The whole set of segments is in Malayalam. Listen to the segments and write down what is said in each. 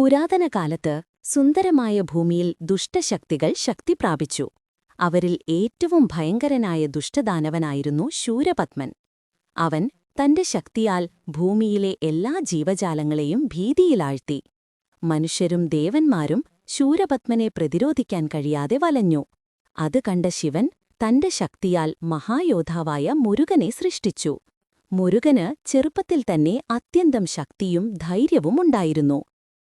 പുരാതന കാലത്ത് സുന്ദരമായ ഭൂമിയിൽ ദുഷ്ടശക്തികൾ ശക്തി പ്രാപിച്ചു അവരിൽ ഏറ്റവും ഭയങ്കരനായ ദുഷ്ടദാനവനായിരുന്നു ശൂരപത്മൻ. അവൻ തന്റെ ശക്തിയാൽ ഭൂമിയിലെ എല്ലാ ജീവജാലങ്ങളെയും ഭീതിയിലാഴ്ത്തി. മനുഷ്യരും ദേവന്മാരും ശൂരപത്മനെ പ്രതിരോധിക്കാൻ കഴിയാതെ വലഞ്ഞു. അത് കണ്ട ശിവൻ തന്റെ ശക്തിയാൽ മഹായോധാവായ മുരുകനെ സൃഷ്ടിച്ചു. മുരുകന് ചെറുപ്പത്തിൽ തന്നെ അത്യന്തം ശക്തിയും ധൈര്യവും ഉണ്ടായിരുന്നു.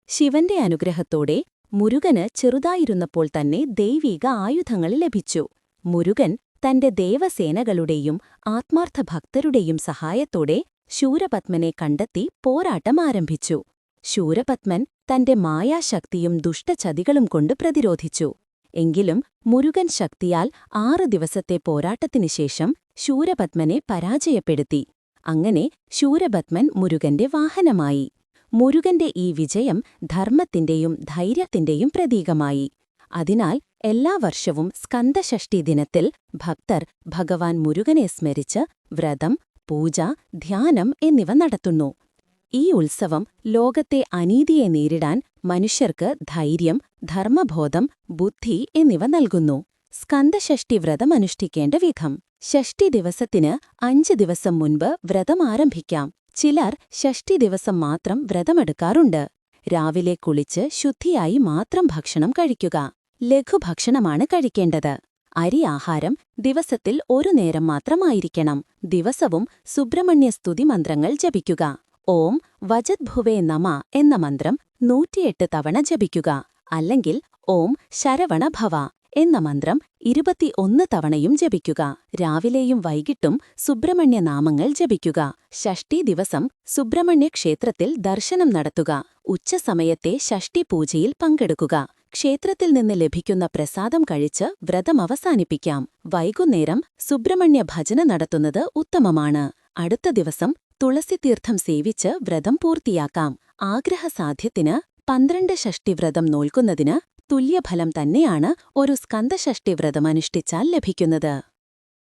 ശിവന്റെ അനുഗ്രഹത്തോടെ മുരുകന് ചെറുതായിരുന്നപ്പോൾ തന്നെ ദൈവീക ആയുധങ്ങൾ ലഭിച്ചു. മുരുകൻ തന്റെ ദേവസേനകളുടെയും ആത്മാർത്ഥ ഭക്തരുടെയും സഹായത്തോടെ ശൂരപത്മനെ കണ്ടെത്തി പോരാട്ടം ആരംഭിച്ചു. ശൂരപത്മൻ തന്റെ മായാശക്തിയും ദുഷ്ടചതികളും കൊണ്ട് പ്രതിരോധിച്ചു. എങ്കിലും മുരുകൻ ശക്തിയാൽ ആറ് ദിവസത്തെ പോരാട്ടത്തിനു ശേഷം ശൂരപത്മനെ പരാജയപ്പെടുത്തി. അങ്ങനെ ശൂരപത്മൻ മുരുകന്റെ വാഹനമായി. മുരുകന്റെ ഈ വിജയം ധർമ്മത്തിന്റെയും ധൈര്യത്തിന്റെയും പ്രതീകമായി. അതിനാൽ എല്ലാ വർഷവും സ്കന്ദഷഷ്ടി ദിനത്തിൽ ഭക്തർ ഭഗവാൻ മുരുകനെ സ്മരിച്ച് വ്രതം പൂജ ധ്യാനം എന്നിവ നടത്തുന്നു. ഈ ഉത്സവം ലോകത്തെ അനീതിയെ നേരിടാൻ മനുഷ്യർക്ക് ധൈര്യം ധർമ്മബോധം ബുദ്ധി എന്നിവ നൽകുന്നു. സ്കന്ദഷഷ്ടി വ്രതം അനുഷ്ഠിക്കേണ്ട വിധം. ഷഷ്ടി ദിവസത്തിന് അഞ്ച് ദിവസം മുൻപ് വ്രതം ആരംഭിക്കാം. ചിലർ ഷഷ്ടി ദിവസം മാത്രം വ്രതമെടുക്കാറുണ്ട്. രാവിലെ കുളിച്ച് ശുദ്ധിയായി മാത്രം ഭക്ഷണം കഴിക്കുക. ലഘുഭക്ഷണമാണ് കഴിക്കേണ്ടത്. അരി ആഹാരം ദിവസത്തിൽ ഒരു നേരം മാത്രമായിരിക്കണം. ദിവസവും സുബ്രഹ്മണ്യസ്തുതി മന്ത്രങ്ങൾ ജപിക്കുക. ഓം വജദ്ഭുവേ നമ എന്ന മന്ത്രം നൂറ്റിയെട്ട് തവണ ജപിക്കുക. അല്ലെങ്കിൽ ഓം ശരവണ ഭവ. എന്ന മന്ത്രം ഇരുപത്തിയൊന്ന് തവണയും ജപിക്കുക. രാവിലെയും വൈകിട്ടും സുബ്രഹ്മണ്യ നാമങ്ങൾ ജപിക്കുക. ഷഷ്ടി ദിവസം സുബ്രഹ്മണ്യ ക്ഷേത്രത്തിൽ ദർശനം നടത്തുക. ഉച്ചസമയത്തെ ഷഷ്ടി പൂജയിൽ പങ്കെടുക്കുക. ക്ഷേത്രത്തിൽ നിന്ന് ലഭിക്കുന്ന പ്രസാദം കഴിച്ച് വ്രതം അവസാനിപ്പിക്കാം. വൈകുന്നേരം സുബ്രഹ്മണ്യ ഭജന നടത്തുന്നത് ഉത്തമമാണ്. അടുത്ത ദിവസം തുളസിതീർത്ഥം സേവിച്ച് വ്രതം പൂർത്തിയാക്കാം. ആഗ്രഹസാധ്യത്തിന് പന്ത്രണ്ട് ഷഷ്ടിവ്രതം നോൽക്കുന്നതിന് തുല്യഫലം തന്നെയാണ് ഒരു സ്കന്ദഷഷ്ടിവ്രതമനുഷ്ഠിച്ചാൽ ലഭിക്കുന്നത്.